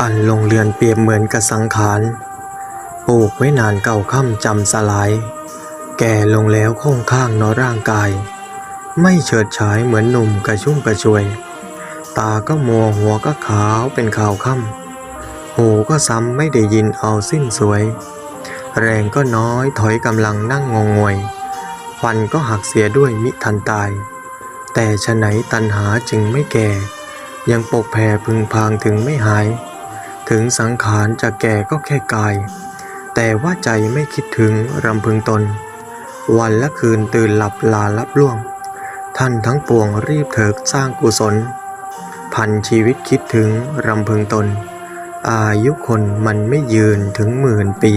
อันลงเรือนเปรียบเหมือนกับสังขารปลูกไว้นานเก่าค่ำจำสลาย แก่ลงแล้วคงข้างนอร่างกาย ไม่เฉิดฉายเหมือนหนุ่มกระชุ่มกระชวย ตาก็มัวหัวก็ขาวเป็นขาวค่ำหูก็ซ้ำไม่ได้ยินเอาสิ้นสวย แรงก็น้อยถอยกำลังนั่งงงงวยฟันก็หักเสียด้วยมิทันตาย แต่ฉะไหนตันหาจึงไม่แก่ ยังปกแผ่พึงพางถึงไม่หาย ถึงสังขารจะแก่ก็แค่กาย แต่ว่าใจไม่คิดถึงรำพึงตน วันและคืนตื่นหลับลาลับล่วง ท่านทั้งปวงรีบเถิดสร้างกุศล พันชีวิตคิดถึงรำพึงตน อายุคนมันไม่ยืนถึงหมื่นปี